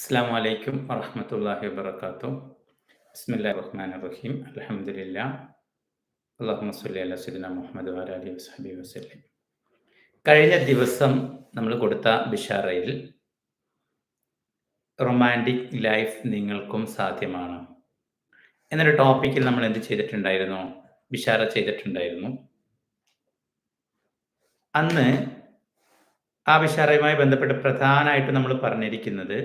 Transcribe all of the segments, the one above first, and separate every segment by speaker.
Speaker 1: അസ്സാം വലൈക്കും വറഹമത്തല്ലാഹി വാത്തു ബിസ്മില്ലാ റഹ്മാൻ റഹീം അലഹമുല്ല അള്ളാഹു സല്ലി അല്ല മുഹമ്മദ് വാലി വസ്ഹബി വസ്ലി കഴിഞ്ഞ ദിവസം നമ്മൾ കൊടുത്ത ബിഷാറയിൽ റൊമാന്റിക് ലൈഫ് നിങ്ങൾക്കും സാധ്യമാണ്. എന്നൊരു ടോപ്പിക്കിൽ നമ്മൾ എന്ത് ചെയ്തിട്ടുണ്ടായിരുന്നു? ബിഷാറ ചെയ്തിട്ടുണ്ടായിരുന്നു. അന്ന് ആ വിഷാറയുമായി ബന്ധപ്പെട്ട് പ്രധാനമായിട്ട് നമ്മൾ പറഞ്ഞിരിക്കുന്നത്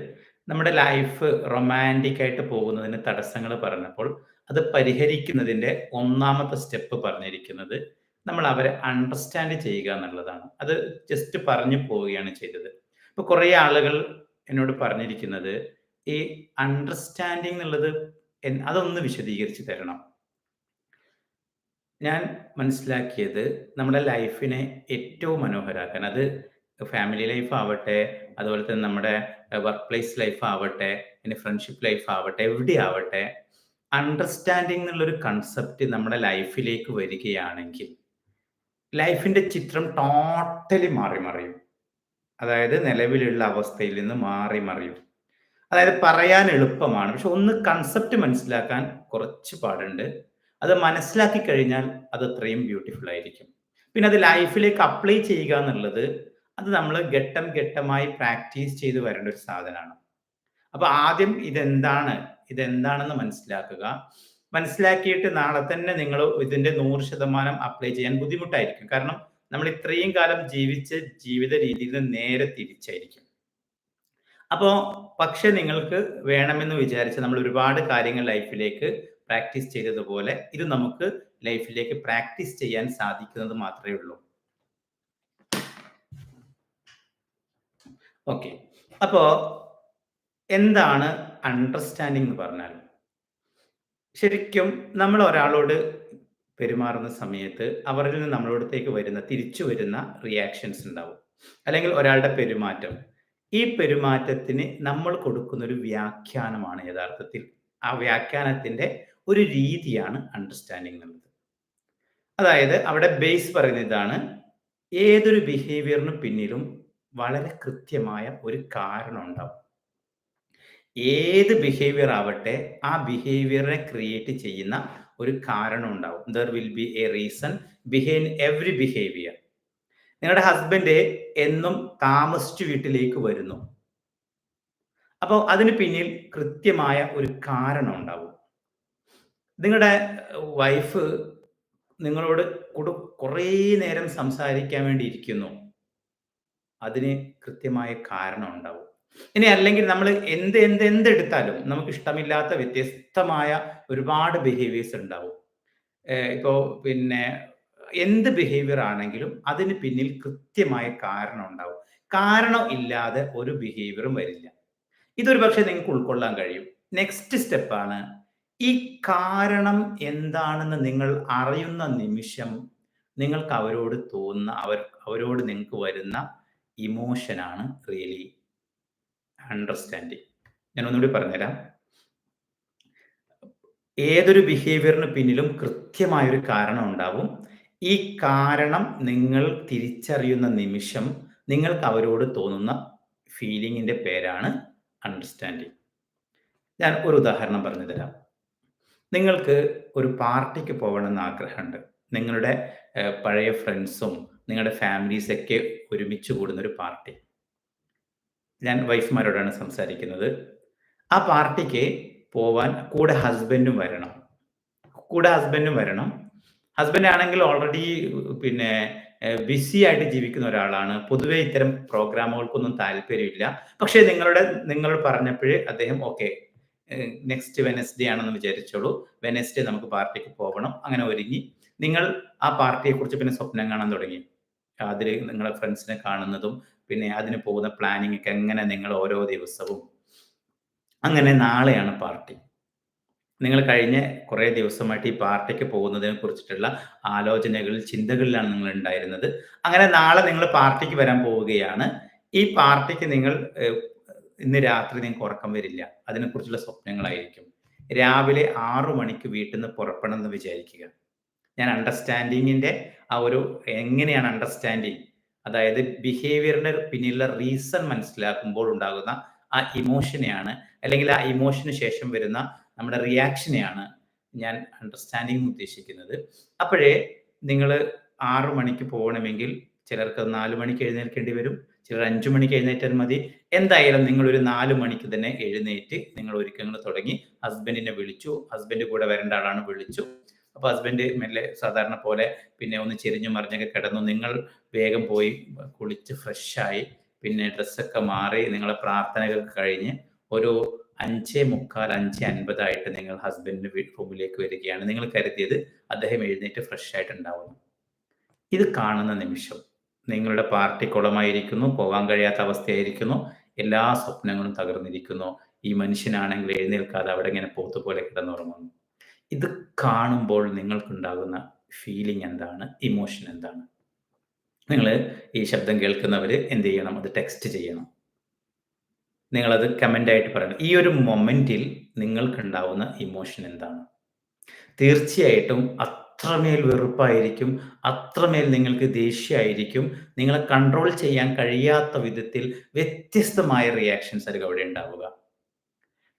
Speaker 1: നമ്മുടെ ലൈഫ് റൊമാന്റിക് ആയിട്ട് പോകുന്നതിന് തടസ്സങ്ങൾ പറഞ്ഞപ്പോൾ അത് പരിഹരിക്കുന്നതിന്റെ ഒന്നാമത്തെ സ്റ്റെപ്പ് പറഞ്ഞിരിക്കുന്നത് നമ്മൾ അവരെ അണ്ടർസ്റ്റാൻഡ് ചെയ്യുക എന്നുള്ളതാണ്. അത് ജസ്റ്റ് പറഞ്ഞു പോവുകയാണ് ചെയ്തത്. ഇപ്പോൾ കുറേ ആളുകൾ എന്നോട് പറഞ്ഞിരിക്കുന്നത് ഈ അണ്ടർസ്റ്റാൻഡിങ് എന്നുള്ളത് അതൊന്ന് വിശദീകരിച്ച് തരണം. ഞാൻ മനസ്സിലാക്കിയത് നമ്മുടെ ലൈഫിനെ ഏറ്റവും മനോഹരമാക്കാൻ അത് ഫാമിലി ലൈഫ് ആവട്ടെ അതുപോലെ തന്നെ നമ്മുടെ വർക്ക് പ്ലേസ് ലൈഫ് ആവട്ടെ പിന്നെ ഫ്രണ്ട്ഷിപ്പ് ലൈഫ് ആവട്ടെ എവിടെ ആവട്ടെ അണ്ടർസ്റ്റാൻഡിങ് എന്നുള്ളൊരു കൺസെപ്റ്റ് നമ്മുടെ ലൈഫിലേക്ക് വരികയാണെങ്കിൽ ലൈഫിന്റെ ചിത്രം ടോട്ടലി മാറി മറിയും. അതായത് നിലവിലുള്ള അവസ്ഥയിൽ നിന്ന് മാറി മറിയും. അതായത് പറയാൻ എളുപ്പമാണ്. പക്ഷെ ഒന്ന് കൺസെപ്റ്റ് മനസ്സിലാക്കാൻ കുറച്ച് പാടുണ്ട്. അത് മനസ്സിലാക്കി കഴിഞ്ഞാൽ അത് അത്രയും ബ്യൂട്ടിഫുൾ ആയിരിക്കും. പിന്നെ അത് ലൈഫിലേക്ക് അപ്ലൈ ചെയ്യുക എന്നുള്ളത് അത് നമ്മൾ ഘട്ടം ഘട്ടമായി പ്രാക്ടീസ് ചെയ്ത് വരേണ്ട ഒരു സാധനമാണ്. അപ്പൊ ആദ്യം ഇതെന്താണ്? ഇതെന്താണെന്ന് മനസ്സിലാക്കുക. മനസ്സിലാക്കിയിട്ട് നാളെ തന്നെ നിങ്ങൾ ഇതിന്റെ നൂറ് ശതമാനം അപ്ലൈ ചെയ്യാൻ ബുദ്ധിമുട്ടായിരിക്കും. കാരണം നമ്മൾ ഇത്രയും കാലം ജീവിച്ച ജീവിത രീതിയിൽ നിന്ന് നേരെ തിരിച്ചായിരിക്കും. അപ്പോൾ പക്ഷെ നിങ്ങൾക്ക് വേണമെന്ന് വിചാരിച്ച് നമ്മൾ ഒരുപാട് കാര്യങ്ങൾ ലൈഫിലേക്ക് പ്രാക്ടീസ് ചെയ്തതുപോലെ ഇത് നമുക്ക് ലൈഫിലേക്ക് പ്രാക്ടീസ് ചെയ്യാൻ സാധിക്കുന്നത് മാത്രമേ ഉള്ളൂ. ഓക്കെ അപ്പോ എന്താണ് അണ്ടർസ്റ്റാൻഡിങ് എന്ന് പറഞ്ഞാൽ? ശരിക്കും നമ്മൾ ഒരാളോട് പെരുമാറുന്ന സമയത്ത് അവരിൽ നിന്ന് നമ്മളോടത്തേക്ക് വരുന്ന തിരിച്ചു വരുന്ന റിയാക്ഷൻസ് ഉണ്ടാവും. അല്ലെങ്കിൽ ഒരാളുടെ പെരുമാറ്റം. ഈ പെരുമാറ്റത്തിന് നമ്മൾ കൊടുക്കുന്ന ഒരു വ്യാഖ്യാനമാണ് യഥാർത്ഥത്തിൽ. ആ വ്യാഖ്യാനത്തിന്റെ ഒരു രീതിയാണ് അണ്ടർസ്റ്റാൻഡിങ് എന്നുള്ളത്. അതായത് അവിടെ ബേസ് പറയുന്ന ഇതാണ്. ഏതൊരു ബിഹേവിയറിന് പിന്നിലും വളരെ കൃത്യമായ ഒരു കാരണം ഉണ്ടാവും ഏത് ബിഹേവിയർ ആവട്ടെ ആ ബിഹേവിയറിനെ ക്രിയേറ്റ് ചെയ്യുന്ന ഒരു കാരണം ഉണ്ടാവും there will be a reason behind every behaviour നിങ്ങളുടെ ഹസ്ബൻഡ് എന്നും താമസിച്ചു വീട്ടിലേക്ക് വരുന്നു. അപ്പോൾ അതിന് പിന്നിൽ കൃത്യമായ ഒരു കാരണം ഉണ്ടാവും നിങ്ങളുടെ വൈഫ് നിങ്ങളോട് കുറേ നേരം സംസാരിക്കാൻ വേണ്ടി ഇരിക്കുന്നു. അതിന് കൃത്യമായ കാരണം ഉണ്ടാവും. ഇനി അല്ലെങ്കിൽ നമ്മൾ എന്ത് എന്ത് എന്തെടുത്താലും നമുക്ക് ഇഷ്ടമില്ലാത്ത വ്യത്യസ്തമായ ഒരുപാട് ബിഹേവിയേഴ്സ് ഉണ്ടാവും. ഇപ്പോൾ ഇപ്പോ പിന്നെ എന്ത് ബിഹേവിയർ ആണെങ്കിലും അതിന് പിന്നിൽ കൃത്യമായ കാരണം ഉണ്ടാവും. കാരണം ഇല്ലാതെ ഒരു ബിഹേവിയറും വരില്ല. ഇതൊരു പക്ഷെ നിങ്ങൾക്ക് ഉൾക്കൊള്ളാൻ കഴിയും. നെക്സ്റ്റ് സ്റ്റെപ്പാണ് ഈ കാരണം എന്താണെന്ന് നിങ്ങൾ അറിയുന്ന നിമിഷം നിങ്ങൾക്ക് അവരോട് തോന്നുന്ന അവർ അവരോട് നിങ്ങൾക്ക് വരുന്ന ഇമോഷനാണ് റിയലി അണ്ടർസ്റ്റാൻഡിങ് ഞാൻ ഒന്നുകൂടി പറഞ്ഞുതരാം. ഏതൊരു ബിഹേവിയറിന് പിന്നിലും കൃത്യമായൊരു കാരണം ഉണ്ടാവും. ഈ കാരണം നിങ്ങൾ തിരിച്ചറിയുന്ന നിമിഷം നിങ്ങൾക്ക് അവരോട് തോന്നുന്ന ഫീലിങ്ങിന്റെ പേരാണ് അണ്ടർസ്റ്റാൻഡിങ് ഞാൻ ഒരു ഉദാഹരണം പറഞ്ഞു തരാം നിങ്ങൾക്ക് ഒരു പാർട്ടിക്ക് പോകണമെന്ന് ആഗ്രഹമുണ്ട്. നിങ്ങളുടെ പഴയ ഫ്രണ്ട്സും നിങ്ങളുടെ ഫാമിലീസൊക്കെ ഒരുമിച്ച് കൂടുന്ന ഒരു പാർട്ടി. ഞാൻ വൈഫ്മാരോടാണ് സംസാരിക്കുന്നത്. ആ പാർട്ടിക്ക് പോവാൻ കൂടെ ഹസ്ബൻഡും വരണം. കൂടെ ഹസ്ബൻഡും വരണം. ഹസ്ബൻഡ് ആണെങ്കിൽ ഓൾറെഡി പിന്നെ ബിസി ആയിട്ട് ജീവിക്കുന്ന ഒരാളാണ്. പൊതുവെ ഇത്തരം പ്രോഗ്രാമുകൾക്കൊന്നും താല്പര്യമില്ല. പക്ഷേ നിങ്ങളുടെ നിങ്ങൾ പറഞ്ഞപ്പോഴേ അദ്ദേഹം ഓക്കെ നെക്സ്റ്റ് വെനസ്ഡേ ആണെന്ന് വിചാരിച്ചോളൂ. വെനസ്ഡേ നമുക്ക് പാർട്ടിക്ക് പോകണം അങ്ങനെ ഒരുങ്ങി. നിങ്ങൾ ആ പാർട്ടിയെക്കുറിച്ച് പിന്നെ സ്വപ്നം കാണാൻ തുടങ്ങി. അതിൽ നിങ്ങളെ ഫ്രണ്ട്സിനെ കാണുന്നതും പിന്നെ അതിന് പോകുന്ന പ്ലാനിങ് ഒക്കെ എങ്ങനെ നിങ്ങൾ ഓരോ ദിവസവും. അങ്ങനെ നാളെയാണ് പാർട്ടി നിങ്ങൾ കഴിഞ്ഞ കുറേ ദിവസമായിട്ട് ഈ പാർട്ടിക്ക് പോകുന്നതിനെ കുറിച്ചിട്ടുള്ള ആലോചനകളിൽ ചിന്തകളിലാണ് നിങ്ങൾ ഉണ്ടായിരുന്നത്. അങ്ങനെ നാളെ നിങ്ങൾ പാർട്ടിക്ക് വരാൻ പോവുകയാണ്. ഈ പാർട്ടിക്ക് നിങ്ങൾ ഇന്ന് രാത്രി നിങ്ങൾക്ക് ഉറക്കം വരില്ല. അതിനെക്കുറിച്ചുള്ള സ്വപ്നങ്ങളായിരിക്കും. രാവിലെ ആറു മണിക്ക് വീട്ടിൽ നിന്ന് പുറപ്പെടണം എന്ന് വിചാരിക്കുക. ഞാൻ അണ്ടർസ്റ്റാൻഡിങ്ങിന്റെ ആ ഒരു എങ്ങനെയാണ് അണ്ടർസ്റ്റാൻഡിങ് അതായത് ബിഹേവിയറിന്റെ പിന്നിലുള്ള റീസൺ മനസ്സിലാക്കുമ്പോൾ ഉണ്ടാകുന്ന ആ ഇമോഷനെയാണ് അല്ലെങ്കിൽ ആ ഇമോഷന് ശേഷം വരുന്ന നമ്മുടെ റിയാക്ഷനെയാണ് ഞാൻ അണ്ടർസ്റ്റാൻഡിങ് ഉദ്ദേശിക്കുന്നത്. അപ്പോഴേ നിങ്ങൾ ആറു മണിക്ക് പോകണമെങ്കിൽ ചിലർക്ക് നാല് മണിക്ക് എഴുന്നേൽക്കേണ്ടി വരും ചിലർ അഞ്ചു മണിക്ക് എഴുന്നേറ്റാൽ മതി. എന്തായാലും നിങ്ങൾ ഒരു നാല് മണിക്ക് തന്നെ എഴുന്നേറ്റ് നിങ്ങൾ ഒരുക്കങ്ങൾ തുടങ്ങി. ഹസ്ബൻഡിനെ വിളിച്ചു ഹസ്ബൻഡ് കൂടെ വരേണ്ട ആളാണ് വിളിച്ചു. അപ്പോൾ ഹസ്ബൻഡ് മെല്ലെ സാധാരണ പോലെ പിന്നെ ഒന്ന് ചെരിഞ്ഞു മറിഞ്ഞൊക്കെ കിടന്നു. നിങ്ങൾ വേഗം പോയി കുളിച്ച് ഫ്രഷായി പിന്നെ ഡ്രസ്സൊക്കെ മാറി നിങ്ങളെ പ്രാർത്ഥനകൾ കഴിഞ്ഞ് ഒരു അഞ്ചേ മുക്കാൽ അഞ്ച് അൻപതായിട്ട് നിങ്ങൾ ഹസ്ബൻഡിന്റെ റൂമിലേക്ക് വരികയാണ്. നിങ്ങൾ കരുതിയത് അദ്ദേഹം എഴുന്നേറ്റ് ഫ്രഷ് ആയിട്ടുണ്ടാവുന്നു. ഇത് കാണുന്ന നിമിഷം നിങ്ങളുടെ പാർട്ടി കുളമായിരിക്കുന്നു പോകാൻ കഴിയാത്ത അവസ്ഥയായിരിക്കുന്നു എല്ലാ സ്വപ്നങ്ങളും തകർന്നിരിക്കുന്നു. ഈ മനുഷ്യനാണെങ്കിൽ എഴുന്നേൽക്കാതെ അവിടെ ഇങ്ങനെ പോത്തുപോലെ കിടന്നുറങ്ങുന്നു. ഇത് കാണുമ്പോൾ നിങ്ങൾക്കുണ്ടാകുന്ന ഫീലിംഗ് എന്താണ്? ഇമോഷൻ എന്താണ്? നിങ്ങൾ ഈ ശബ്ദം കേൾക്കുന്നവർ എന്ത് ചെയ്യണം? അത് ടെക്സ്റ്റ് ചെയ്യണം. നിങ്ങളത് കമന്റ് ആയിട്ട് പറയണം. ഈ ഒരു മൊമെന്റിൽ നിങ്ങൾക്കുണ്ടാവുന്ന ഇമോഷൻ എന്താണ്? തീർച്ചയായിട്ടും അത്രമേൽ വെറുപ്പായിരിക്കും അത്രമേൽ നിങ്ങൾക്ക് ദേഷ്യമായിരിക്കും നിങ്ങളെ കൺട്രോൾ ചെയ്യാൻ കഴിയാത്ത വിധത്തിൽ വ്യത്യസ്തമായ റിയാക്ഷൻസ് ആയിരിക്കും അവിടെ ഉണ്ടാവുക.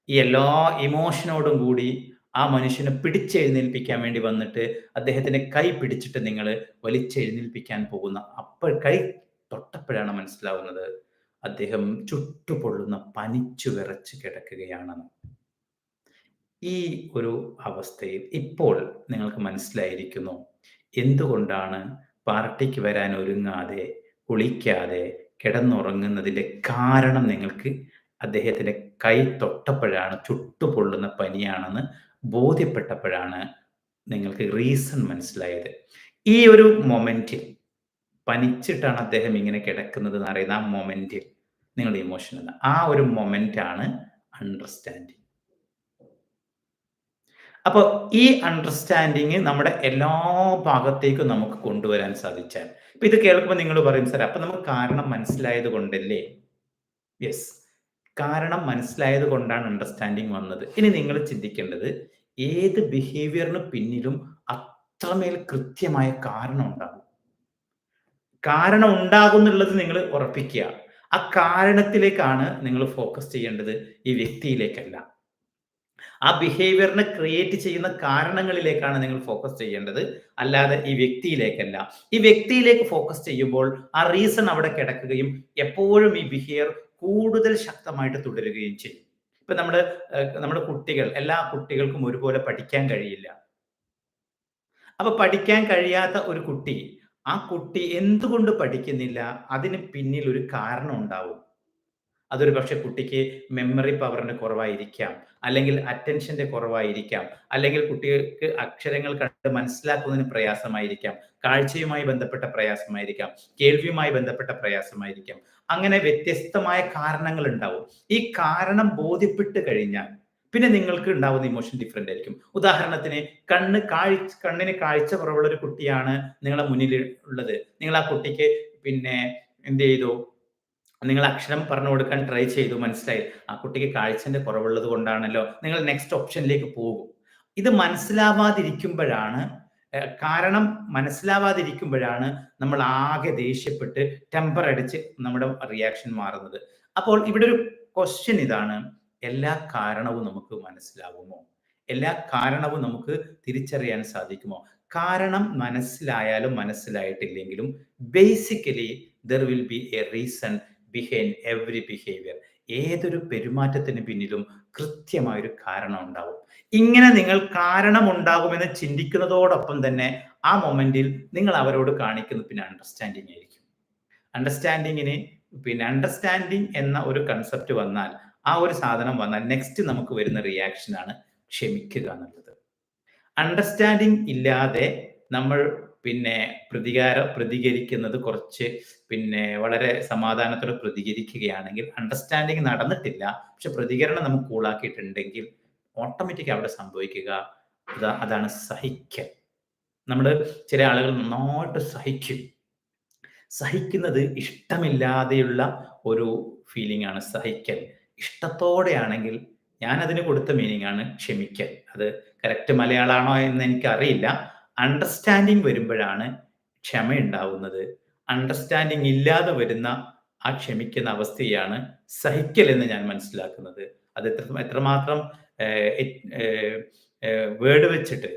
Speaker 1: ഈ എല്ലാ ഇമോഷനോടും കൂടി ആ മനുഷ്യനെ പിടിച്ചെഴുന്നേൽപ്പിക്കാൻ വേണ്ടി വന്നിട്ട് അദ്ദേഹത്തിന്റെ കൈ പിടിച്ചിട്ട് നിങ്ങൾ വലിച്ചെഴുന്നേൽപ്പിക്കാൻ പോകുന്ന അപ്പോൾ കൈ തൊട്ടപ്പോഴാണ് മനസ്സിലാവുന്നത് അദ്ദേഹം ചുട്ടുപൊള്ളുന്ന പനിച്ചു വിറച്ച് കിടക്കുകയാണെന്ന്. ഈ ഒരു അവസ്ഥയിൽ ഇപ്പോൾ നിങ്ങൾക്ക് മനസ്സിലായിരിക്കുന്നു എന്തുകൊണ്ടാണ് പാർട്ടിക്ക് വരാൻ ഒരുങ്ങാതെ കുളിക്കാതെ കിടന്നുറങ്ങുന്നതിന്റെ കാരണം നിങ്ങൾക്ക് അദ്ദേഹത്തിന്റെ കൈ തൊട്ടപ്പോഴാണ് ചുട്ടുപൊള്ളുന്ന പനിയാണെന്ന് ബോധ്യപ്പെട്ടപ്പോഴാണ് നിങ്ങൾക്ക് റീസൺ മനസ്സിലായത്. ഈ ഒരു മൊമെന്റിൽ പനിച്ചിട്ടാണ് അദ്ദേഹം ഇങ്ങനെ കിടക്കുന്നത് എന്ന് അറിയുന്ന ആ മൊമെന്റിൽ നിങ്ങളുടെ ഇമോഷൻ എന്ന് ആ ഒരു മൊമെന്റ് ആണ് അണ്ടർസ്റ്റാൻഡിങ് അപ്പോൾ ഈ അണ്ടർസ്റ്റാൻഡിങ് നമ്മുടെ എല്ലാ ഭാഗത്തേക്കും നമുക്ക് കൊണ്ടുവരാൻ സാധിച്ചാൽ ഇപ്പൊ ഇത് കേൾക്കുമ്പോൾ നിങ്ങൾ പറയും സാർ അപ്പൊ നമുക്ക് കാരണം മനസ്സിലായത് കൊണ്ടല്ലേ? യെസ് കാരണം മനസ്സിലായത് കൊണ്ടാണ് അണ്ടർസ്റ്റാൻഡിങ് വന്നത്. ഇനി നിങ്ങൾ ചിന്തിക്കേണ്ടത് ഏത് ബിഹേവിയറിന് പിന്നിലും അത്രമേൽ കൃത്യമായ കാരണം ഉണ്ടാകും കാരണം ഉണ്ടാകും എന്നുള്ളത് നിങ്ങൾ ഉറപ്പിക്കുക. ആ കാരണത്തിലേക്കാണ് നിങ്ങൾ ഫോക്കസ് ചെയ്യേണ്ടത് ഈ വ്യക്തിയിലേക്കല്ല. ആ ബിഹേവിയറിനെ ക്രിയേറ്റ് ചെയ്യുന്ന കാരണങ്ങളിലേക്കാണ് നിങ്ങൾ ഫോക്കസ് ചെയ്യേണ്ടത്. അല്ലാതെ ഈ വ്യക്തിയിലേക്കല്ല. ഈ വ്യക്തിയിലേക്ക് ഫോക്കസ് ചെയ്യുമ്പോൾ ആ റീസൺ അവിടെ കിടക്കുകയും എപ്പോഴും ഈ ബിഹേവിയർ കൂടുതൽ ശക്തമായിട്ട് തുടരുകയും ചെയ്യും. ഇപ്പൊ നമ്മുടെ നമ്മുടെ കുട്ടികൾ എല്ലാ കുട്ടികൾക്കും ഒരുപോലെ പഠിക്കാൻ കഴിയില്ല. അപ്പൊ പഠിക്കാൻ കഴിയാത്ത ഒരു കുട്ടി ആ കുട്ടി എന്തുകൊണ്ട് പഠിക്കുന്നില്ല? അതിന് പിന്നിൽ ഒരു കാരണം ഉണ്ടാവും. അതൊരു പക്ഷെ കുട്ടിക്ക് മെമ്മറി പവറിന്റെ കുറവായിരിക്കാം. അല്ലെങ്കിൽ അറ്റൻഷന്റെ കുറവായിരിക്കാം. അല്ലെങ്കിൽ കുട്ടികൾക്ക് അക്ഷരങ്ങൾ കണ്ട് മനസ്സിലാക്കുന്നതിന് പ്രയാസമായിരിക്കാം. കാഴ്ചയുമായി ബന്ധപ്പെട്ട പ്രയാസമായിരിക്കാം. കേൾവിയുമായി ബന്ധപ്പെട്ട പ്രയാസമായിരിക്കാം. അങ്ങനെ വ്യത്യസ്തമായ കാരണങ്ങൾ ഉണ്ടാവും ഈ കാരണം ബോധ്യപ്പെട്ട് കഴിഞ്ഞാൽ പിന്നെ നിങ്ങൾക്ക് ഉണ്ടാവുന്ന ഇമോഷൻ ഡിഫറെന്റ് ആയിരിക്കും. ഉദാഹരണത്തിന് കണ്ണ് കാഴ്ച കണ്ണിന് കാഴ്ച കുറവുള്ള ഒരു കുട്ടിയാണ് നിങ്ങളെ മുന്നിൽ ഉള്ളത്. നിങ്ങൾ ആ കുട്ടിക്ക് പിന്നെ എന്ത് ചെയ്തു? നിങ്ങൾ അക്ഷരം പറഞ്ഞു കൊടുക്കാൻ ട്രൈ ചെയ്തു മനസ്സിലായി. ആ കുട്ടിക്ക് കാഴ്ചന്റെ കുറവുള്ളത് കൊണ്ടാണല്ലോ നിങ്ങൾ നെക്സ്റ്റ് ഓപ്ഷനിലേക്ക് പോകും. ഇത് മനസ്സിലാവാതിരിക്കുമ്പോഴാണ് കാരണം മനസ്സിലാവാതിരിക്കുമ്പോഴാണ് നമ്മൾ ആകെ ദേഷ്യപ്പെട്ട് ടെമ്പർ അടിച്ച് നമ്മുടെ റിയാക്ഷൻ മാറുന്നത്. അപ്പോൾ ഇവിടെ ഒരു ക്വസ്റ്റ്യൻ ഇതാണ്. എല്ലാ കാരണവും നമുക്ക് മനസ്സിലാകുമോ എല്ലാ കാരണവും നമുക്ക് തിരിച്ചറിയാൻ സാധിക്കുമോ? കാരണം മനസ്സിലായാലും മനസ്സിലായിട്ടില്ലെങ്കിലും basically there will be a reason behind every behaviour ഏതൊരു പെരുമാറ്റത്തിന് പിന്നിലും കൃത്യമായൊരു കാരണം ഉണ്ടാവും ഇങ്ങനെ നിങ്ങൾ കാരണം ഉണ്ടാകുമെന്ന് ചിന്തിക്കുന്നതോടൊപ്പം തന്നെ ആ മൊമെന്റിൽ നിങ്ങൾ അവരോട് കാണിക്കുന്ന പിന്നെ അണ്ടർസ്റ്റാൻഡിങ് ആയിരിക്കും. അണ്ടർസ്റ്റാൻഡിങ്ങിന് പിന്നെ അണ്ടർസ്റ്റാൻഡിങ് എന്ന ഒരു കൺസെപ്റ്റ് വന്നാൽ ആ ഒരു സാധനം വന്നാൽ നെക്സ്റ്റ് നമുക്ക് വരുന്ന റിയാക്ഷനാണ് ക്ഷമിക്കുക എന്നുള്ളത്. അണ്ടർസ്റ്റാൻഡിങ് ഇല്ലാതെ നമ്മൾ പിന്നെ പ്രതികാര പ്രതികരിക്കുന്നത് കുറച്ച് പിന്നെ വളരെ സമാധാനത്തോടെ പ്രതികരിക്കുകയാണെങ്കിൽ അണ്ടർസ്റ്റാൻഡിങ് നടന്നിട്ടില്ല. പക്ഷെ പ്രതികരണം നമുക്ക് കൂളാക്കിയിട്ടുണ്ടെങ്കിൽ ഓട്ടോമാറ്റിക് അവിടെ സംഭവിക്കുക. അതാണ് സഹിക്കൽ. നമ്മൾ ചില ആളുകൾ നന്നായിട്ട് സഹിക്കും. സഹിക്കുന്നത് ഇഷ്ടമില്ലാതെയുള്ള ഒരു ഫീലിംഗ് ആണ് സഹിക്കൽ. ഇഷ്ടത്തോടെയാണെങ്കിൽ ഞാൻ അതിന് കൊടുത്ത മീനിങ് ആണ് ക്ഷമിക്കൽ. അത് കറക്റ്റ് മലയാളമാണോ എന്ന് എനിക്കറിയില്ല. അണ്ടർസ്റ്റാൻഡിങ് വരുമ്പോഴാണ് ക്ഷമ ഉണ്ടാവുന്നത് അണ്ടർസ്റ്റാൻഡിങ് ഇല്ലാതെ വരുന്ന ആ ക്ഷമിക്കുന്ന അവസ്ഥയാണ് സഹിക്കൽ എന്ന് ഞാൻ മനസ്സിലാക്കുന്നത്. അത് എത്ര എത്രമാത്രം വേർഡ് വെച്ചിട്ട്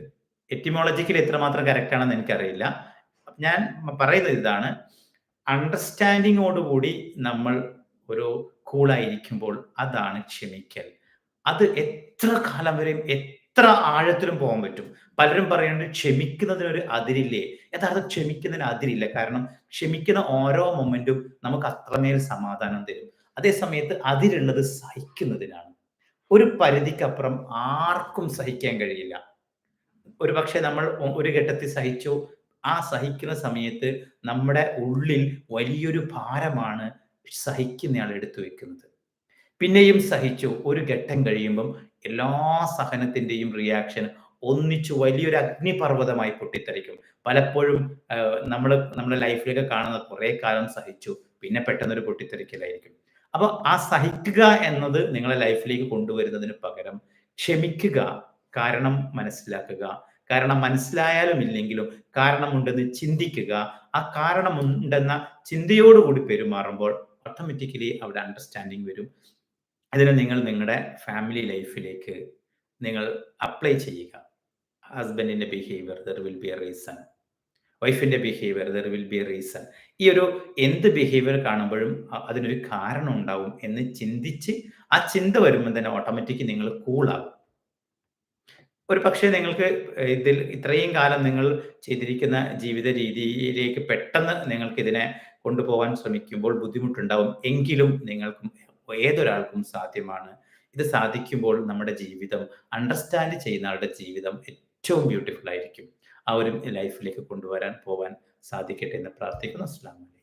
Speaker 1: എറ്റിമോളജിക്കൽ എത്രമാത്രം കറക്റ്റ് ആണെന്ന് എനിക്കറിയില്ല. ഞാൻ പറയുന്നത് ഇതാണ്. അണ്ടർസ്റ്റാൻഡിങ്ങോടുകൂടി നമ്മൾ ഒരു കൂളായിരിക്കുമ്പോൾ അതാണ് ക്ഷമിക്കൽ. അത് എത്ര കാലം വരെയും എത്ര ആഴത്തിലും പോകാൻ പറ്റും. പലരും പറയുന്നത് ക്ഷമിക്കുന്നതിനൊരു അതിരില്ലേ? യഥാർത്ഥം ക്ഷമിക്കുന്നതിന് അതിരില്ല. കാരണം ക്ഷമിക്കുന്ന ഓരോ മൊമെന്റും നമുക്ക് അത്രമേൽ സമാധാനം തരും. അതേ സമയത്ത് അതിരുള്ളത് സഹിക്കുന്നതിനാണ്. ഒരു പരിധിക്കപ്പുറം ആർക്കും സഹിക്കാൻ കഴിയില്ല. ഒരു പക്ഷെ നമ്മൾ ഒരു ഘട്ടത്തിൽ സഹിച്ചു. ആ സഹിക്കുന്ന സമയത്ത് നമ്മുടെ ഉള്ളിൽ വലിയൊരു ഭാരമാണ് സഹിക്കുന്നയാൾ എടുത്തു വെക്കുന്നത്. പിന്നെയും സഹിച്ചു. ഒരു ഘട്ടം കഴിയുമ്പം എല്ലാ സഹനത്തിന്റെയും റിയാക്ഷൻ ഒന്നിച്ചു വലിയൊരു അഗ്നിപർവതമായി പൊട്ടിത്തെറിക്കും. പലപ്പോഴും നമ്മൾ നമ്മുടെ ലൈഫിലൊക്കെ കാണുന്ന കുറേ കാലം സഹിച്ചു. പിന്നെ പെട്ടെന്നൊരു പൊട്ടിത്തെറിക്കലായിരിക്കും. അപ്പൊ ആ സഹിക്കുക എന്നത് നിങ്ങളെ ലൈഫിലേക്ക് കൊണ്ടുവരുന്നതിന് പകരം ക്ഷമിക്കുക. കാരണം മനസ്സിലാക്കുക. കാരണം മനസ്സിലായാലും ഇല്ലെങ്കിലും കാരണമുണ്ടെന്ന് ചിന്തിക്കുക. ആ കാരണമുണ്ടെന്ന ചിന്തയോടുകൂടി പെരുമാറുമ്പോൾ ഓട്ടോമാറ്റിക്കലി അവിടെ അണ്ടർസ്റ്റാൻഡിങ് വരും. അതിന് നിങ്ങൾ നിങ്ങളുടെ ഫാമിലി ലൈഫിലേക്ക് നിങ്ങൾ അപ്ലൈ ചെയ്യുക. ഹസ്ബൻഡിന്റെ behaviour there will be a reason. വൈഫിന്റെ behaviour there will be a reason. ഈ ഒരു എന്ത് ബിഹേവിയർ കാണുമ്പോഴും അതിനൊരു കാരണം ഉണ്ടാവും എന്ന് ചിന്തിച്ച് ആ ചിന്ത വരുമ്പോൾ തന്നെ ഓട്ടോമാറ്റിക്ക് നിങ്ങൾ കൂളാകും. ഒരു പക്ഷേ നിങ്ങൾക്ക് ഇതിൽ ഇത്രയും കാലം നിങ്ങൾ ചെയ്തിരിക്കുന്ന ജീവിത രീതിയിലേക്ക് പെട്ടെന്ന് നിങ്ങൾക്ക് ഇതിനെ കൊണ്ടുപോകാൻ ശ്രമിക്കുമ്പോൾ ബുദ്ധിമുട്ടുണ്ടാവും. എങ്കിലും നിങ്ങൾക്കും ഏതൊരാൾക്കും സാധ്യമാണ്. ഇത് സാധിക്കുമ്പോൾ നമ്മുടെ ജീവിതം അണ്ടർസ്റ്റാൻഡ് ചെയ്യുന്ന ആളുടെ ജീവിതം ഏറ്റവും ബ്യൂട്ടിഫുൾ ആയിരിക്കും. ഒരു ലൈഫിലേക്ക് കൊണ്ടുവരാൻ പോവാൻ സാധിക്കട്ടെ എന്ന് പ്രാർത്ഥിക്കുന്നു. അലൈക്കും.